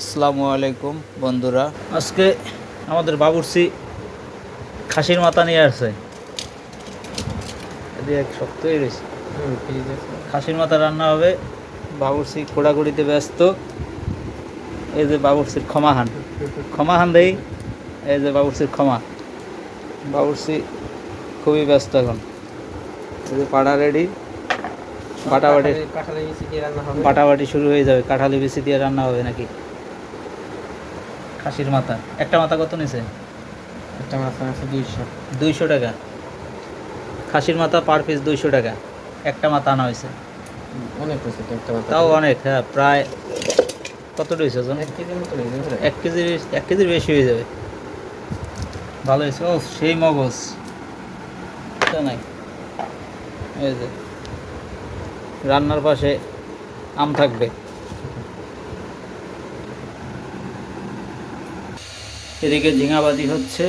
আসসালামু আলাইকুম বন্ধুরা। আজকে আমাদের বাবুরসি খাসির মাথা নিয়ে আসছে। এক রয়েছে। খাসির মাথা রান্না হবে। বাবুর্চি খোড়াখুড়িতে ব্যস্ত। এই যে বাবুর্চির ক্ষমাহান ক্ষমাহান দেই। এই যে বাবুরসির ক্ষমা। বাবুরসি খুবই ব্যস্ত এখন। এই যে পাড়া রেডি। বাটাবাটি দিয়ে বাটাবাটি শুরু হয়ে যাবে। কাঁঠালি বিচি দিয়ে রান্না হবে নাকি? খাসির মাথা। একটা মাথা কত নিছে? একটা মাথা আছে দুইশো। দুইশো টাকা। খাসির মাথা পার পিস দুইশো টাকা। একটা মাথা আনা হয়েছে। অনেক হয়েছে একটা মাথা। তাও অনেক হ্যাঁ প্রায় কত রয়েছে ওজন? এক কেজির এক কেজি এক কেজির বেশি হয়ে যাবে। ভালো হয়েছে। ও সেই মগজ। নাই। এই যে। রান্নার পাশে আম থাকবে। এদিকে ঝিঙাবাদি হচ্ছে।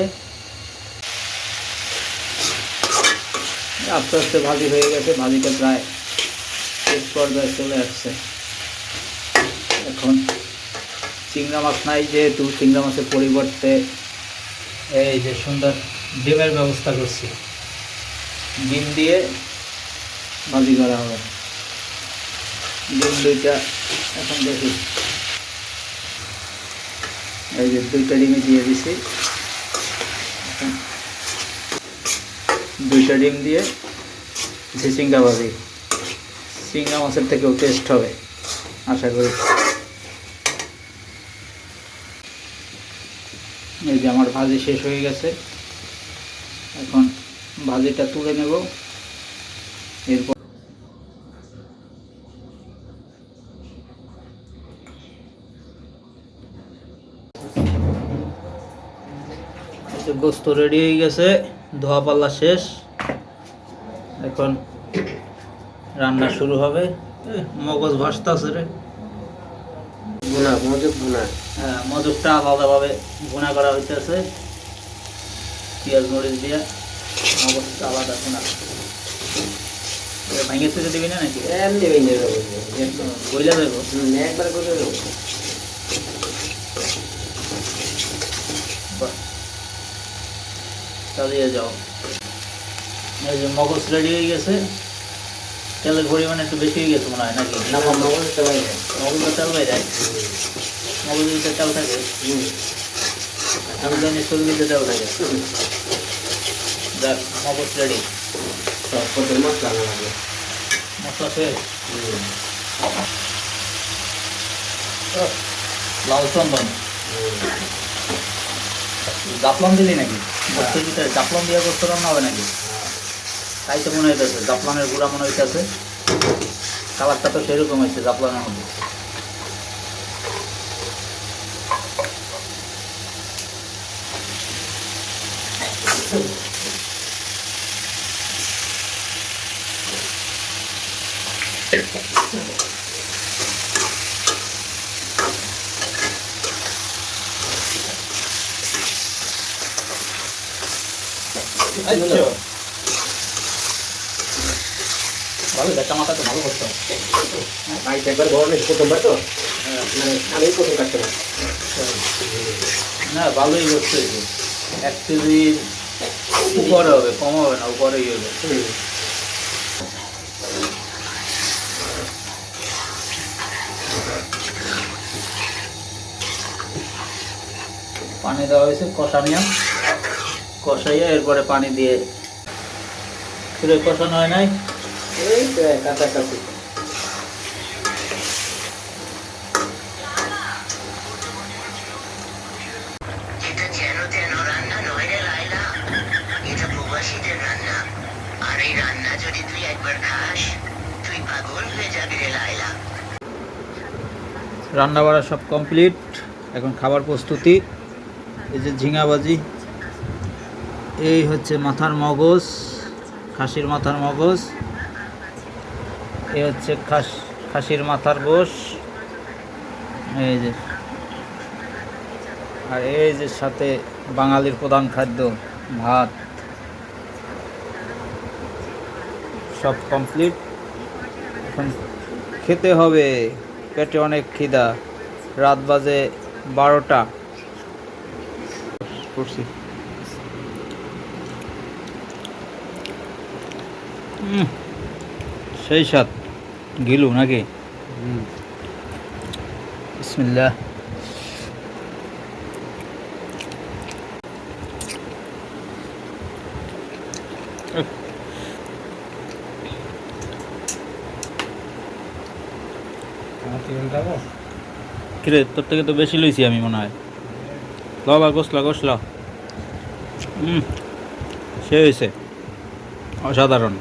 আস্তে আস্তে ভাজি হয়ে গেছে ভাজিটা প্রায় শেষ পর্যায়ে চলে আসছে। এখন চিংড়া মাছ নাই যেহেতু, চিংড়া মাছের পরিবর্তে এই যে সুন্দর ডিমের ব্যবস্থা করছি। ডিম দিয়ে ভাজি করা হবে। ডিম দুইটা এখন দেখি। এই যে দুইটা ডিমই দিয়ে দিছি। দুইটা ডিম দিয়ে ঝিচিঙ্গা ভাজি। চিংড়া মাছের থেকেও টেস্ট হবে, আশা করি। এই যে আমার ভাজি শেষ হয়ে গেছে। এখন ভাজিটা তুলে নেব। এরপর এই গোস্ত রেডি হয়ে গেছে ধোয়া পাল্লা শেষ। এখন রান্না শুরু হবে। মগজ ভাসতাছে রে। ভুনা মজুক ভুনা। হ্যাঁ, মধুরটা আলাদাভাবে ভুনা করা হইতেছে। পেঁয়াজ মরিচ দিয়ে মগজটা আলাদা ভুনা। ভাঙে থেকে দিবি না নাকি? এমনি ভেঙে যাবে বইলা দেবো? একবার করে দেবো বাহ। চালিয়ে যাও। এই যে মগজ রেডি হয়ে গেছে। তেলের পরিমাণ একটু বেশি হয়ে গেছে মনে হয় নাকি? না মগজ তেল মগজের থাকে? আমি জানি চর্বিতে তেল থাকে। দেখ মগজ রেডি মশলা মশলা শেষ? লাল চন্দন। জাফলন দিলি নাকি? জাফলন দিয়ে গোস্ত রান্না হবে নাকি? তাই তো মনে হইতেছে, জাফলনের গুঁড়া মনে হইতেছে। কালারটা তো সেরকম হয়েছে জাফলনের মধ্যে। আচ্ছা ভালো দেখা মাথা তো ভালো করতে হবে। বাড়িতে একবার বড় নেই প্রথমবার তো। মানে আমি প্রথম কাটতে না ভালোই করতে হয়েছে এক কেজির উপরে হবে কম হবে না উপরেই হবে। পানি দেওয়া হয়েছে কষানিয়া কষাইয়া এরপরে পানি দিয়ে ফিরে কষানো হয় নাই? এই কাছাকাছি এটা রান্না নয় রে লাইলা এটা প্রবাসীদের রান্না। আর এই রান্না যদি তুই একবার খাস তুই পাগল যাবি রে রান্না বাড়া সব কমপ্লিট এখন খাবার প্রস্তুতি। এই যে ঝিঙাবাজি। এই হচ্ছে মাথার মগজ, খাসির মাথার মগজ, এই হচ্ছে খাস, খাসির মাথার গোশ, এই যে, আর এই যে সাথে বাঙালির প্রধান খাদ্য, ভাত, সব কমপ্লিট এখন খেতে হবে, পেটে অনেক খিদা, রাত বাজে বারোটা। করছি সেই সাত গিলু নাকি? বিসমিল্লাহ। কিরে তোর থেকে তো বেশি লইছি আমি মনে হয়। ল ল গোসলা গোসলা। হুম সে হয়েছে অসাধারণ।